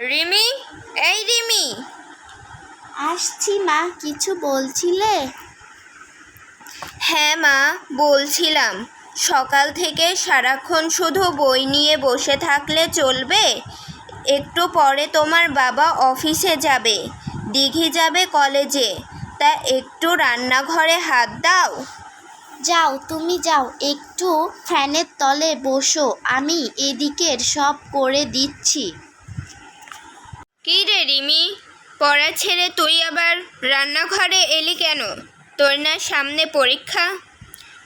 রিমি এই রিমি। আসছি মা কিছু বলছিলে? হ্যাঁ মা বলছিলাম। সকাল থেকে সারাক্ষণ শুধু বই নিয়ে বসে থাকলে চলবে? একটু পরে তোমার বাবা অফিসে যাবে দিঘি যাবে কলেজে। তা একটু রান্নাঘরে হাত দাও। যাও তুমি যাও একটু ফ্যানের তলে বসো। আমি এদিকের সব করে দিচ্ছি। কী রে রিমি? পড়া ছেড়ে তুই আবার রান্নাঘরে এলি কেন? তোর না সামনে পরীক্ষা?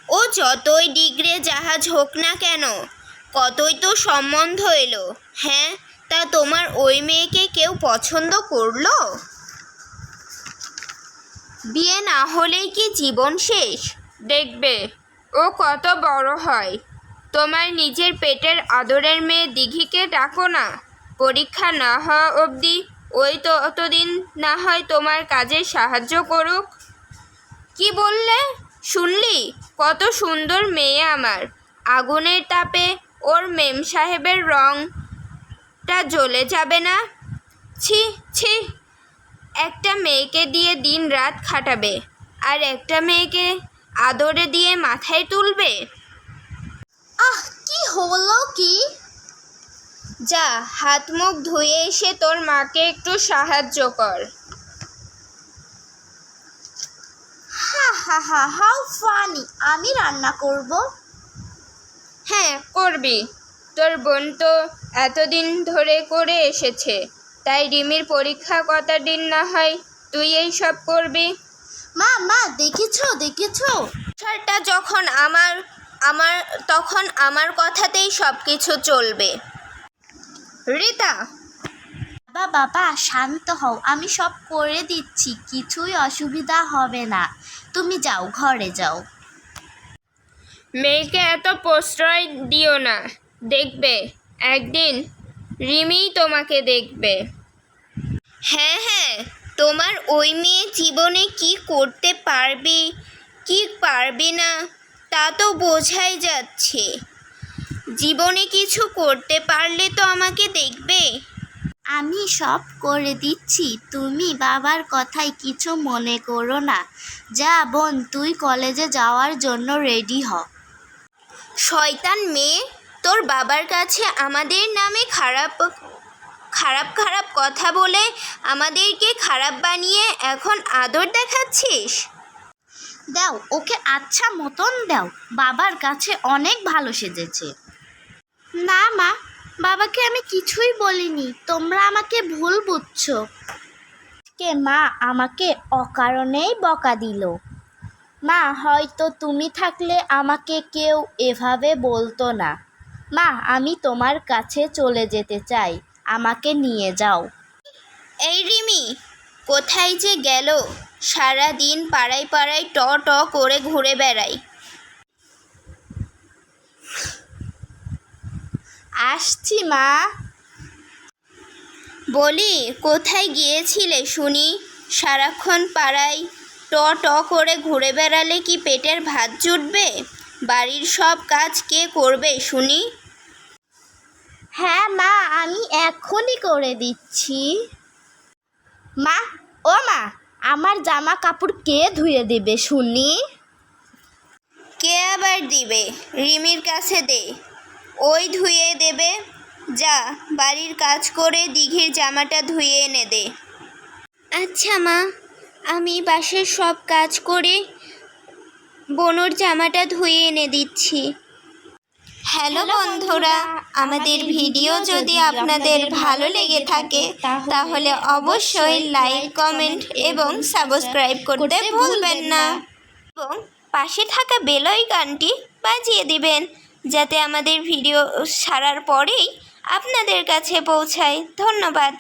ও যতই ডিগ্রে জাহাজ হোক না কেন, কতই তো সম্বন্ধ এলো। হ্যাঁ তা তোমার ওই মেয়েকে কেউ পছন্দ করল? বিয়ে না হলেই কি জীবন শেষ? দেখবে, ও কত বড় হয়। তোমার নিজের পেটের আদরের মেয়ে দিঘিকে ডাকো না। পরীক্ষা না হওয়া অবধি ওই তো অতদিন না হয় তোমার কাজে সাহায্য করুক। কি বললে? শুনলি? কত সুন্দর মেয়ে আমার। আগুনের তাপে ওর মেম সাহেবের রংটা জ্বলে যাবে না? ছি ছি। একটা মেয়েকে দিয়ে দিন রাত খাটাবে, আর একটা মেয়েকে আদরে দিয়ে মাথায় তুলবে। আহ, কি হলো কি? যা হাত মুখ ধুয়ে এসে তোর মাকে একটু সাহায্য কর। হা হা হা হাউ ফানি আমি রান্না করব? হ্যাঁ করবি। তোর বোন তো এতদিন ধরে করে এসেছে তাই রিমির পরীক্ষা কটা দিন না হয় তুই এই সব করবি? মা মা দেখেছ দেখেছ? সংসারটা যখন আমার আমার তখন আমার কথাতেই সব কিছু চলবে। রিতা। বাবা বাবা শান্ত হও। আমি সব করে দিচ্ছি। কিছুই অসুবিধা হবে না। তুমি যাও ঘরে যাও। মেয়েকে এত প্রশ্রয় দিও না। দেখবে একদিন রিমিই তোমাকে দেখবে। হ্যাঁ হ্যাঁ তোমার ওই মেয়ে জীবনে কি করতে পারবে কি পারবে না তা তো বোঝাই যাচ্ছে। জীবনে কিছু করতে পারলে তো আমাকে দেখবে। আমি সব করে দিচ্ছি। তুমি বাবার কথায় কিছু মনে করো না। যা বোন তুই কলেজে যাওয়ার জন্য রেডি হ। শয়তান মেয়ে তোর বাবার কাছে আমাদের নামে খারাপ খারাপ খারাপ কথা বলে আমাদেরকে খারাপ বানিয়ে এখন আদর দেখাচ্ছিস? দাও ওকে আচ্ছা মতন দাও। বাবার কাছে অনেক ভালো সেজেছে। না, মা, বাবাকে আমি কিছুই বলিনি। তোমরা আমাকে ভুল বুঝছ। কে মা আমাকে অকারণেই বকা দিল। মা, হয়তো তুমি থাকলে আমাকে কেউ এভাবে বলতো না। মা, আমি তোমার কাছে চলে যেতে চাই। আমাকে নিয়ে যাও। এই রিমি, কোথায় যে গেল? সারা দিন পাড়ায় পাড়ায় ট ট করে ঘুরে বেড়াই আসছি মা। বলি কোথায় গিয়েছিলে শুনি? সারাক্ষণ পাড়ায় ট ট করে ঘুরে বেড়ালে কি পেটের ভাত জুটবে? বাড়ির সব কাজ কে করবে শুনি? হ্যাঁ মা আমি এখনই করে দিচ্ছি। মা ও মা আমার জামা কাপড় কে ধুয়ে দেবে শুনি? কে আবার দিবে? রিমির কাছে দে। ওই ধুয়ে দেবে। যা বাড়ির কাজ করে দিঘির জামাটা ধুয়ে এনে দে। আচ্ছা মা। আমি বাসের সব কাজ করে বনুর জামাটা ধুয়ে এনে দিচ্ছি। হ্যালো বন্ধুরা আমাদের ভিডিও যদি আপনাদের ভালো লেগে থাকে তাহলে অবশ্যই লাইক কমেন্ট এবং সাবস্ক্রাইব করতে ভুলবেন না। এবং পাশে থাকা বেল আইকনটি বাজিয়ে দিবেন। যাতে আমাদের ভিডিও সারার পরেই আপনাদের কাছে পৌঁছায়। ধন্যবাদ।